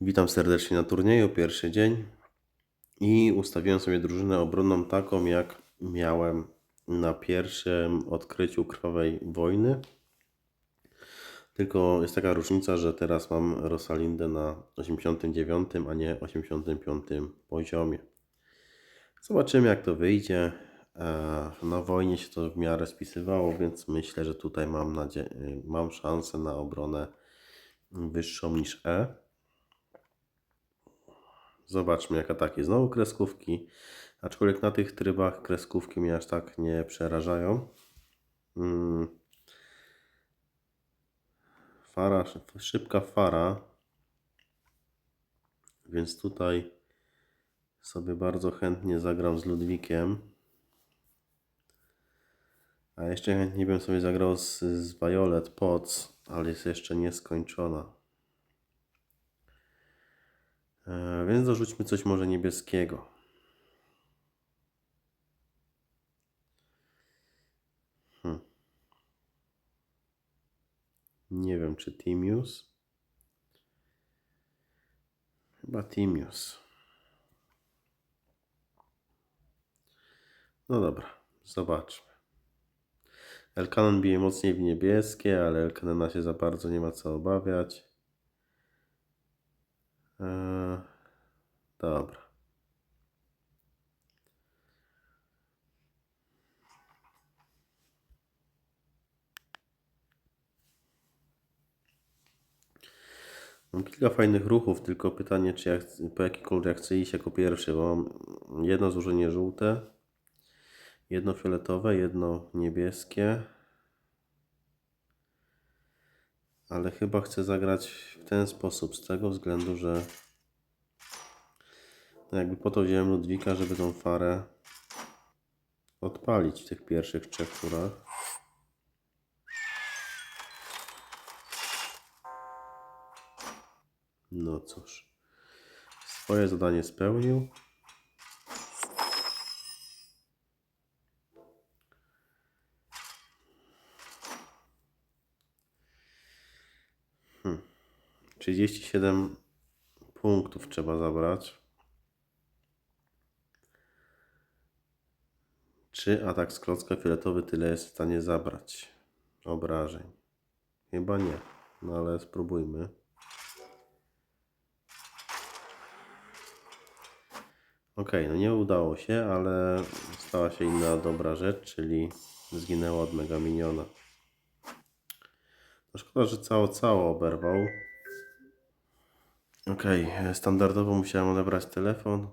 Witam serdecznie na turnieju, pierwszy dzień i ustawiłem sobie drużynę obronną taką jak miałem na pierwszym odkryciu krwawej wojny. Tylko jest taka różnica, że teraz mam Rosalindę na 89, a nie 85 poziomie. Zobaczymy jak to wyjdzie. E, Na wojnie się to w miarę spisywało, więc myślę, że tutaj mam, mam szansę na obronę wyższą niż E. Zobaczmy jak ataki. Znowu kreskówki. Aczkolwiek na tych trybach kreskówki mnie aż tak nie przerażają. Mm. Fara, szybka fara. Więc tutaj sobie bardzo chętnie zagram z Ludwikiem. A jeszcze chętnie bym sobie zagrał z, z Violet Potts, ale jest jeszcze nieskończona. E, więc dorzućmy coś może niebieskiego. Hmm. Nie wiem, czy Timius? Chyba Timius. No dobra, zobaczmy. Elkanon bije mocniej w niebieskie, ale Elkanona się za bardzo nie ma co obawiać. Eee, dobra. Mam kilka fajnych ruchów, tylko pytanie, czy ja chcę, po jaki kolor ja chcę iść jako pierwszy, bo mam jedno złożenie żółte, jedno fioletowe, jedno niebieskie. Ale chyba chcę zagrać w ten sposób, z tego względu, że jakby po to wziąłem Ludwika, żeby tą farę odpalić w tych pierwszych trzech turach. No cóż, swoje zadanie spełnił. Hmm. 37 punktów trzeba zabrać. Czy atak z klocka fioletowy tyle jest w stanie zabrać obrażeń? Chyba nie, no ale spróbujmy. Okej, no nie udało się, ale stała się inna dobra rzecz, czyli zginęła od Mega Miniona. No szkoda, że cało cało oberwał. Okej, standardowo musiałem odebrać telefon.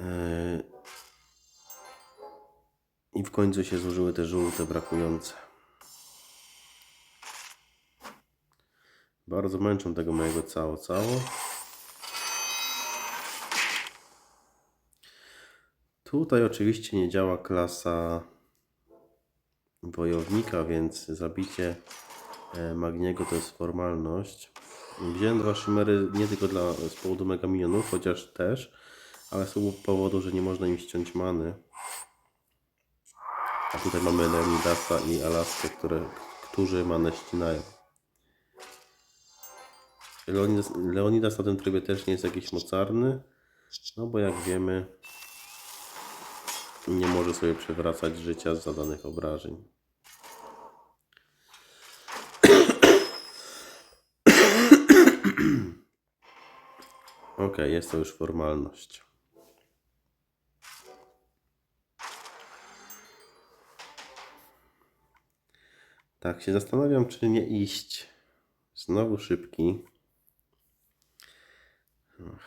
Yy, I w końcu się zużyły te żółte brakujące. Bardzo męczą tego mojego cało cało. Tutaj oczywiście nie działa klasa wojownika, więc zabicie e, Magniego to jest formalność. Wziąłem dwa szymery nie tylko dla, z powodu mega minionów, chociaż też, ale z powodu, że nie można im ściąć many. A tutaj mamy Leonidasa i Alaskę, które, którzy manę ścinają. Leonidas, Leonidas na tym trybie też nie jest jakiś mocarny, no bo jak wiemy, nie może sobie przewracać życia z zadanych obrażeń. Ok, jest to już formalność. Tak się zastanawiam, czy nie iść. Znowu szybki.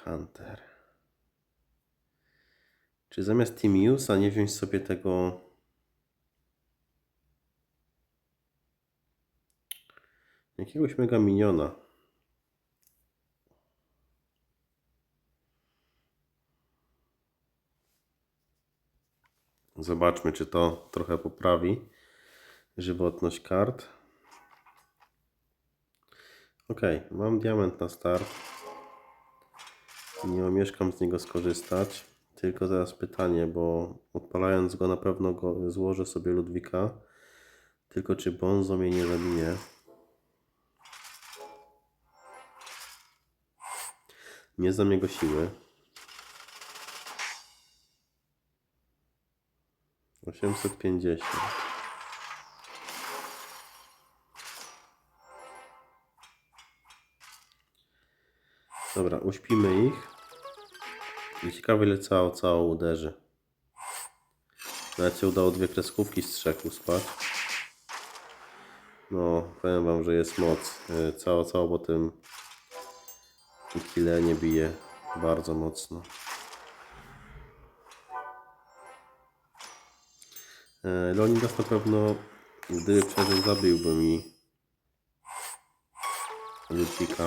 Hunter. Czy zamiast Timiusa nie wziąć sobie tego jakiegoś mega miniona? Zobaczmy, czy to trochę poprawi żywotność kart. Ok, mam diament na start. Nie omieszkam z niego skorzystać. Tylko teraz pytanie, bo odpalając go na pewno go złożę sobie Ludwika. Tylko czy Bonzo mnie nie zabije? Nie znam jego siły. 850. Dobra, uśpimy ich. I ciekawe ile cało, cało uderzy. Nawet się udało dwie kreskówki z trzech uspać. No, powiem wam, że jest moc. Yy, Cało, cało po tym Kile nie bije bardzo mocno. E, Leonidas na pewno, gdyby przeżył, zabiłby mi Lucika.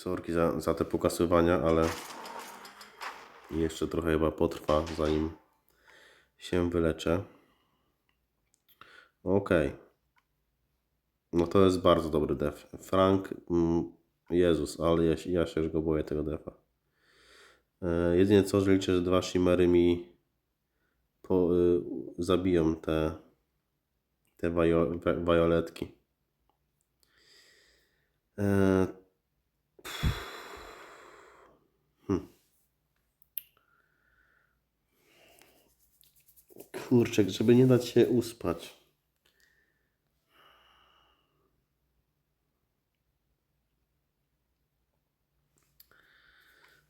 Sorki za, za te pokasywania, ale jeszcze trochę chyba potrwa, zanim się wyleczę. Okej. No to jest bardzo dobry def. Frank, mm, Jezus, ale ja, ja się już go boję tego defa. E, jedynie co, że liczę, że dwa shimmery mi po, y, zabiją te, te wajo, wa- wajoletki. E, Kurczę, żeby nie dać się uspać.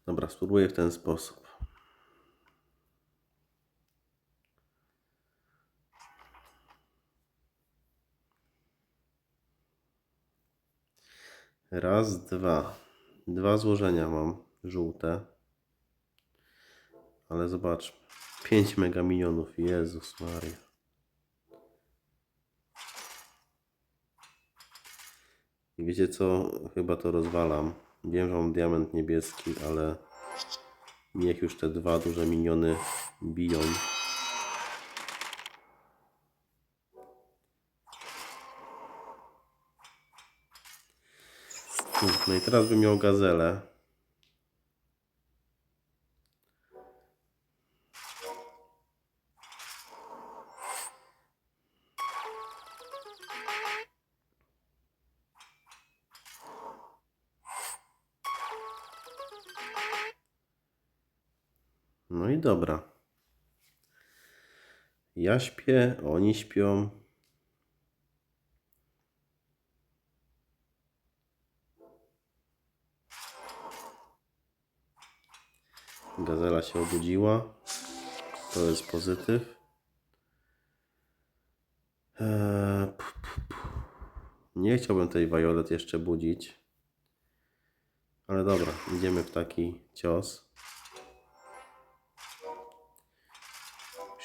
Dobra, spróbuję w ten sposób. Raz, dwa. Dwa złożenia mam żółte. Ale zobacz. 5 mega milionów. Jezus Maria. I wiecie co? Chyba to rozwalam. Wiem, że mam diament niebieski, ale niech już te dwa duże miniony biją. No i teraz bym miał gazelę. Dobra. Ja śpię, oni śpią. Gazela się obudziła. To jest pozytyw. Eee. Nie chciałbym tej Violet jeszcze budzić. Ale dobra, idziemy w taki cios.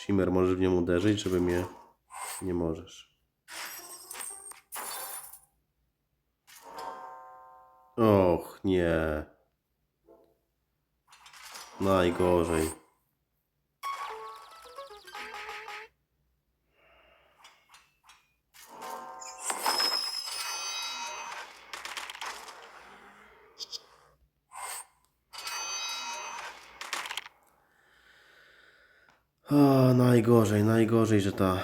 Shimmer, możesz w nią uderzyć, żeby mnie... Nie możesz. Och, nie. Najgorzej. O, najgorzej, najgorzej, że ta.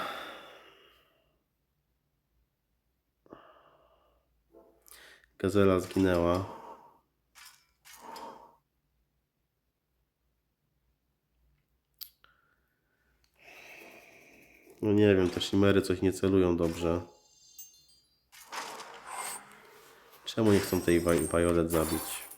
Gazela zginęła. No nie wiem, te shimery coś nie celują dobrze. Czemu nie chcą tej Violet zabić?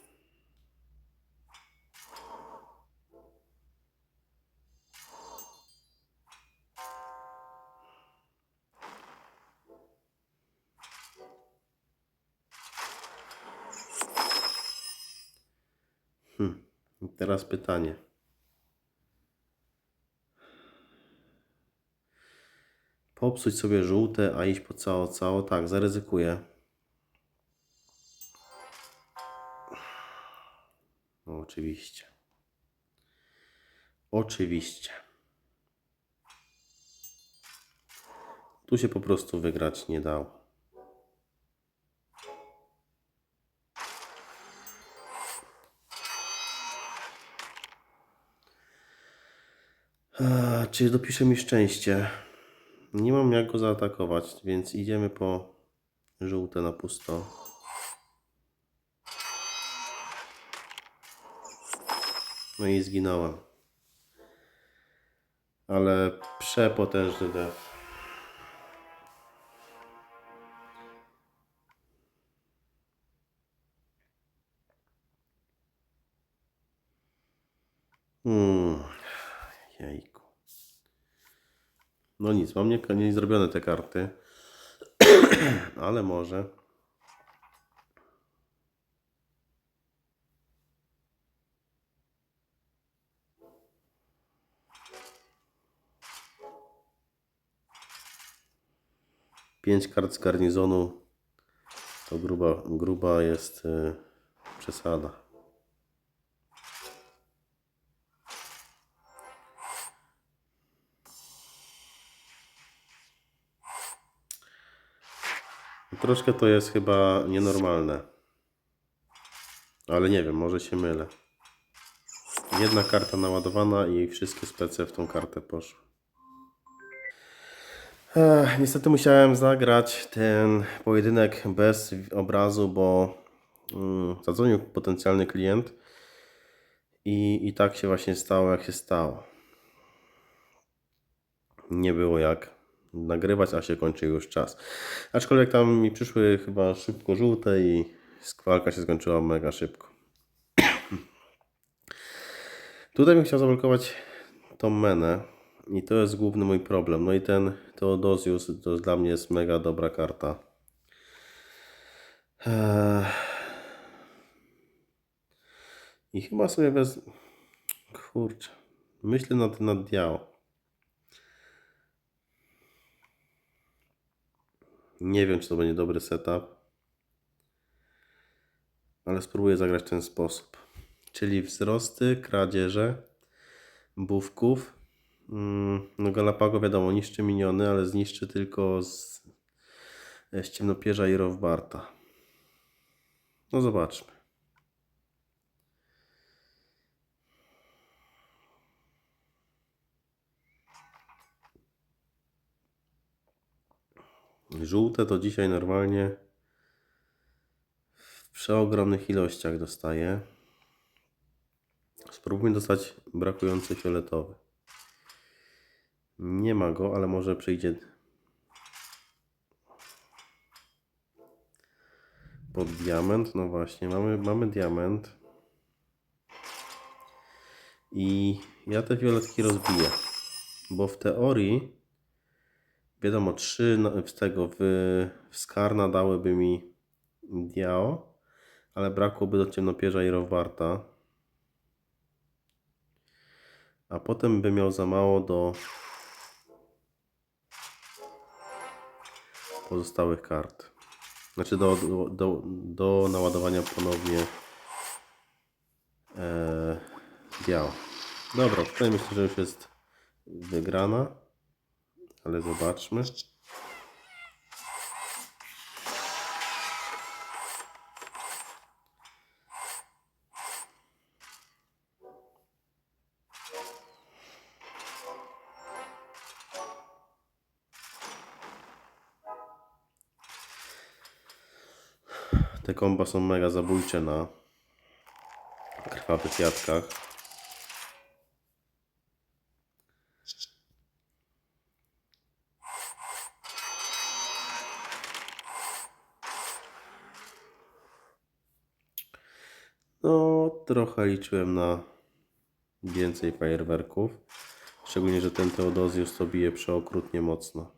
Teraz pytanie. Popsuć sobie żółte, a iść po cało, cało? Tak, zaryzykuję. No, oczywiście. Oczywiście. Tu się po prostu wygrać nie dało. Eee, Czy dopisze mi szczęście? Nie mam jak go zaatakować, więc idziemy po Żółte na pusto. No i zginąłem. Ale przepotężny def. Hmm. Jejku. No nic, mam nie, nie zrobione te karty. Ale może. Pięć kart z garnizonu to gruba, gruba jest y, przesada. Troszkę to jest chyba nienormalne. Ale nie wiem, może się mylę. Jedna karta naładowana i wszystkie spece w tą kartę poszły. Ech, niestety musiałem zagrać ten pojedynek bez obrazu, bo mm, zadzwonił potencjalny klient i, i tak się właśnie stało, jak się stało. Nie było jak nagrywać, a się kończy już czas. Aczkolwiek tam mi przyszły chyba szybko żółte i skwalka się skończyła mega szybko. Tutaj bym chciał zablokować tą menę i to jest główny mój problem. No i ten Theodosius to dla mnie jest mega dobra karta. Eee. I chyba sobie wez... Kurczę. Myślę nad, nad Diao. Nie wiem, czy to będzie dobry setup. Ale spróbuję zagrać w ten sposób. Czyli wzrosty, kradzieże, bówków. Mm, No Galapago wiadomo, niszczy miniony, ale zniszczy tylko z, z ciemnopierza i Rowbarta. No zobaczmy. Żółte to dzisiaj normalnie w przeogromnych ilościach dostaję. Spróbujmy dostać brakujący fioletowy. Nie ma go, ale może przyjdzie pod diament. No właśnie, mamy, mamy diament. I ja te fioletki rozbiję. Bo w teorii, wiadomo, trzy na- z tego w, w Skarna dałyby mi Diao, ale brakłoby do ciemnopierza i Rowarta. A potem by miał za mało do pozostałych kart. Znaczy do, do, do, do naładowania ponownie e, biała. Dobra, tutaj myślę, że już jest wygrana, ale zobaczmy. Te komba są mega zabójcze na krwawych jadkach. No, trochę liczyłem na więcej fajerwerków. Szczególnie, że ten Teodozjus to bije przeokrutnie mocno.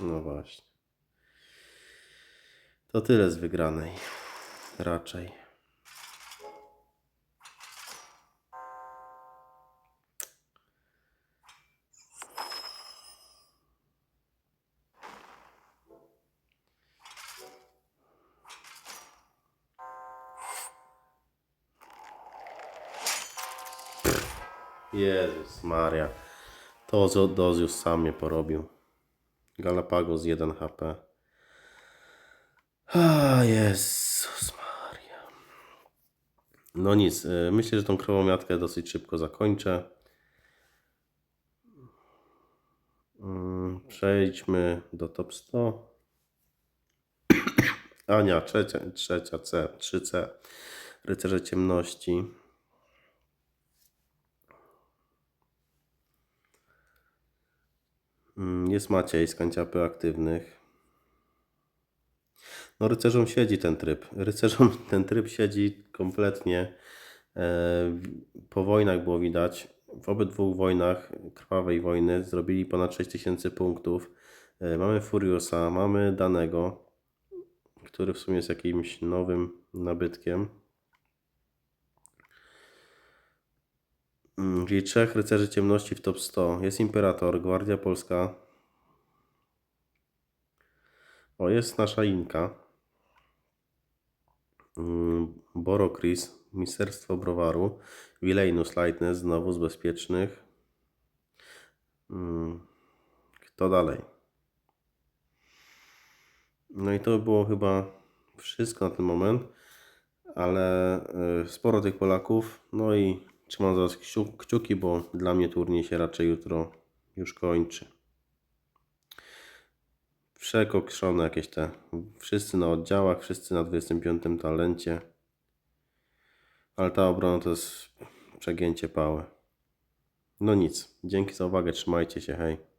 No właśnie. To tyle z wygranej. Raczej. Jezus Maria. To Zodozius sam mnie porobił. Galapagos 1 HP. A Jezus Maria. No nic, y, myślę, że tą krowomiatkę dosyć szybko zakończę. Mm, Przejdźmy do top 100. Ania, trzecia, trzecia C, 3C. Rycerze ciemności. Jest Maciej z kanciapy aktywnych. No rycerzom siedzi ten tryb. Rycerzom ten tryb siedzi kompletnie. E, Po wojnach było widać. W obydwu wojnach, krwawej wojny, zrobili ponad 6000 punktów. E, Mamy Furiusa, mamy Danego, który w sumie jest jakimś nowym nabytkiem. Czyli trzech rycerzy ciemności w top 100. Jest Imperator, Gwardia Polska. O, jest nasza Inka. Mm, Borokris, Ministerstwo Browaru. Wilejnus Lightness, znowu z bezpiecznych. Mm, Kto dalej? No i to by było chyba wszystko na ten moment, ale y, sporo tych Polaków. No i trzymam za was kciu- kciuki, bo dla mnie turniej się raczej jutro już kończy. Przekokszone jakieś te. Wszyscy na oddziałach, wszyscy na 25 talencie. Ale ta obrona to jest przegięcie pały. No nic. Dzięki za uwagę. Trzymajcie się. Hej.